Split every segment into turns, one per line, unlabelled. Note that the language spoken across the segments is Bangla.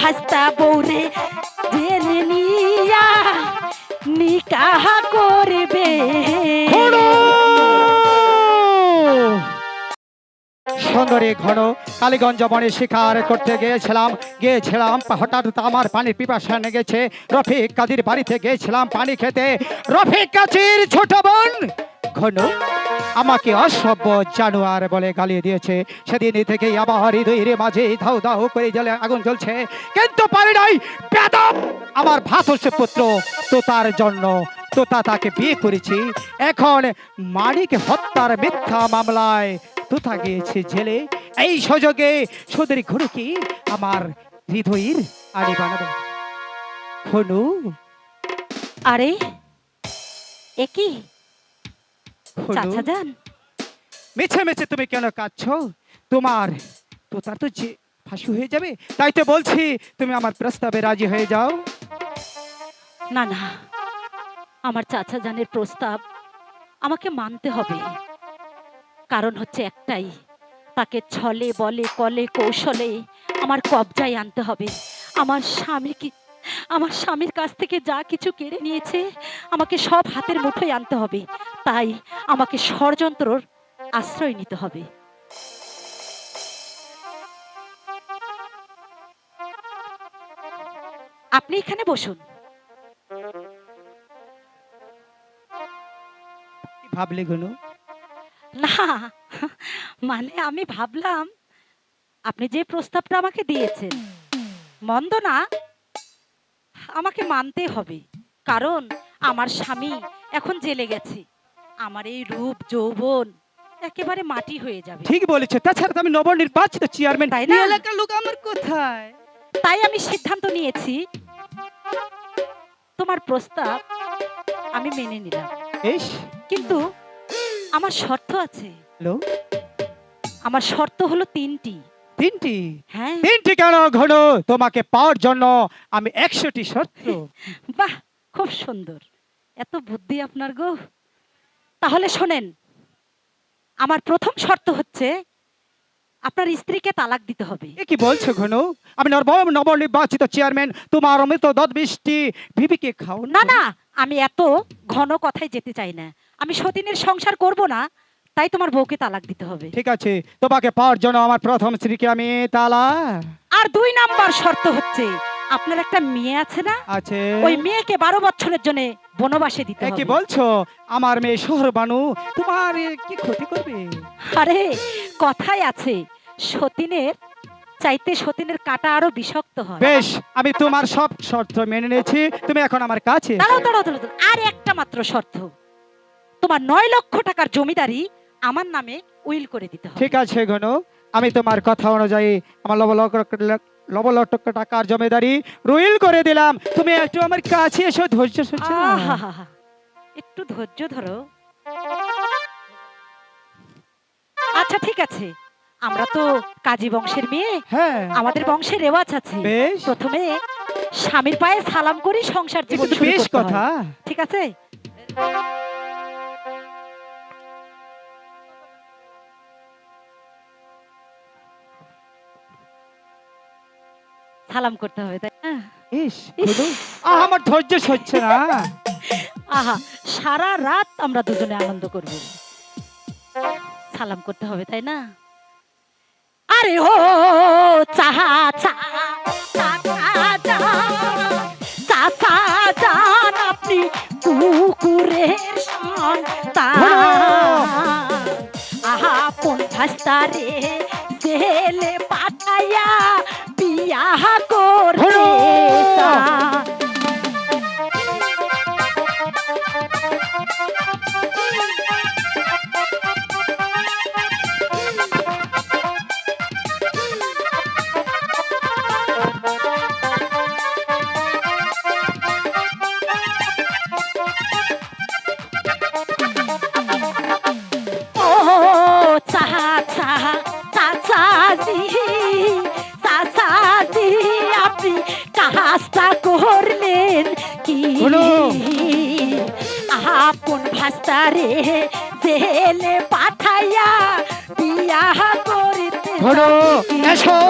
ভাস্তা বৌরে জেনে নিয়া নিকাহ করবে।
সুন্দরী ঘন কালীগঞ্জ বনে শিকার করতে গিয়েছিলাম গিয়েছিলাম, হঠাৎ আমার পানির পিপাসা লেগেছে। রফিক কাদির বাড়িতে গিয়েছিলাম পানি খেতে। রফিক কাচির ছোট বোন ঘন আমাকে অসভ্য জানোয়ার বলে গালিয়ে দিয়েছে। সেদিন থেকেই আবার হৃদয়ের মাঝে ধাউ ধাউ করে জলে আগুন জ্বলছে। কিন্তু পারি নাই, বেদম! আমার ভাতস পুত্র তো তার জন্য তোতা তাকে বিয়ে করেছি। এখন মানিক হত্যার মিথ্যা মামলায় তোতা গিয়েছে জেলে। এই সুযোগে সুদরি ঘুরে কি আমার হৃদয়ের আড়ি বানাবো? হনু?
আরে একই চাচা যান।
মেছে মেছে তুমি কেন কাঁদছ? তোমার তোতার তো যে ফাঁসি হয়ে যাবে তাই তো বলছি তুমি আমার প্রস্তাবে রাজি হয়ে যাও।
না না আমার চাচা জানের প্রস্তাব আমাকে মানতে হবে। কারণ হচ্ছে একটাই তাকে ছলে বলে কলে কৌশলে আমার কবজায় আনতে হবে। আমার স্বামী কি আমার স্বামীর কাছ থেকে যা কিছু কেড়ে নিয়েছে আমাকে সব হাতের মুঠোয় আনতে হবে। তাই আমাকে ষড়যন্ত্রর আশ্রয় নিতে হবে। আপনি এখানে বসুন।
ভাবলে গনু
না মানে আমি ভাবলাম আপনি যে প্রস্তাবটা আমাকে দিয়েছেন মন্দ না আমাকে মানতে হবে কারণ আমার স্বামী এখন জেলে গেছে। আমার এই রূপ যৌবন একেবারে মাটি হয়ে যাবে।
ঠিক বলেছে। তাছাড়া তো আমি নবনির্বাচিত চেয়ারম্যান
তাই না?
এলাকার লোক আমার কোথায়?
তাই আমি সিদ্ধান্ত নিয়েছি তোমার প্রস্তাব আমি মেনে নিলাম। কিন্তু আমার শর্ত আছে।
হ্যালো?
আমার শর্ত হলো তিনটি।
তিনটি?
হ্যাঁ।
তিনটি কেন ঘন? তোমাকে পাওয়ার জন্য আমি একশোটি শর্ত
বাহ খুব সুন্দর। এত বুদ্ধি আপনার গো। তাহলে শোনেন আমার প্রথম শর্ত হচ্ছে আপনার স্ত্রীকে তালাক দিতে হবে।
এ কি বলছো ঘন? আমি নব নবনির্বাচিত চেয়ারম্যান তোমার অমৃত দত বৃষ্টি ভিবিকে খাও
না না আমি এত ঘন কথায় যেতে চাই না। আমি সতীনের সংসার করব না তাই তোমার বউকে তালাক দিতে হবে।
ঠিক আছে তোমাকে পাওয়ার জন্য আমার প্রথম স্ত্রীকে আমি তালা
আর দুই নাম্বার শর্ত হচ্ছে আপনার একটা মেয়ে আছে না?
আছে।
ওই মেয়েকে বারো বছরের জন্য বনবাসে দিতে
কি বলছো? আমার মেয়ে শহর বানু তোমার কি ক্ষতি করবে?
আরে কথাই আছে। সতীনের চাইতে সতীনের কাটা আরও বিষাক্ত হয়।
বেশ আমি তোমার সব শর্ত মেনে নিয়েছি। তুমি এখন আমার কাছে
দাঁড়াও দাঁড়াও দাঁড়াও। আর একটা মাত্র শর্ত। তোমার নয় লক্ষ টাকার জমিদারি আমার নামে উইল করে দিতে হবে।
ঠিক আছে ঘন। আমি তোমার কথা অনুযায়ী আমার লব লক্ষ- লব লক্ষ টাকার জমিদারি রুইল করে দিলাম। তুমি একটু আমার কাছে এসো ধৈর্য সহ্য
একটু ধৈর্য ধরো। আচ্ছা ঠিক আছে। আমরা তো কাজী বংশের মেয়ে।
হ্যাঁ।
আমাদের বংশের রেওয়াজ আছে। প্রথমে স্বামীর পায়ে সালাম করি সংসার জীবন
বেশ কথা।
ঠিক আছে? সালাম করতে হবে তাই না?
ইস আমার ধৈর্য না।
আহা সারা রাত আমরা দুজনে আনন্দ করব। সালাম করতে হবে তাই না? আরে ও চাহা চা আপনি কুকুরের সন্তান। আহা জেলে পাঠাইয়া বিয়া শোনো আপন ভাস্তারে জেলে পাঠাইয়া বিয়া করিতে
শোনো এসো।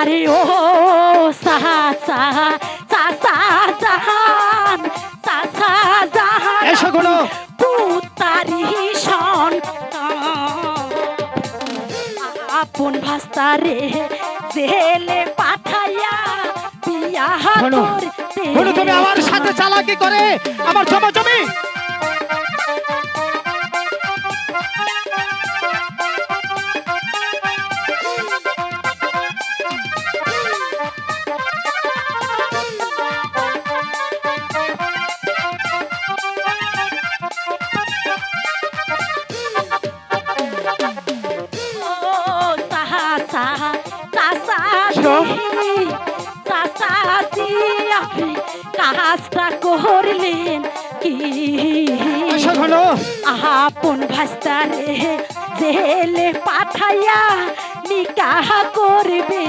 আরে ও সাহা সাহা সাসা জাহান সাসা জাহান
এসো গুলো
পুতারি আপন ভাস্তারে জেলে পাঠাইয়া বিয়া
তুমি আমার সাথে চালাকি করে আমার জমা জমি
আপনি কাজটা করলেন কি? আপন ভাস্তারে জেলে পাঠাইয়া নিকাহ করবে।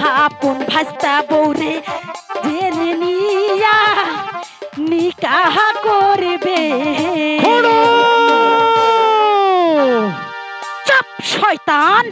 আপন ভাস্তা বৌরে জেনে নিয়া নিকাহ করবে! চাপ শয়তান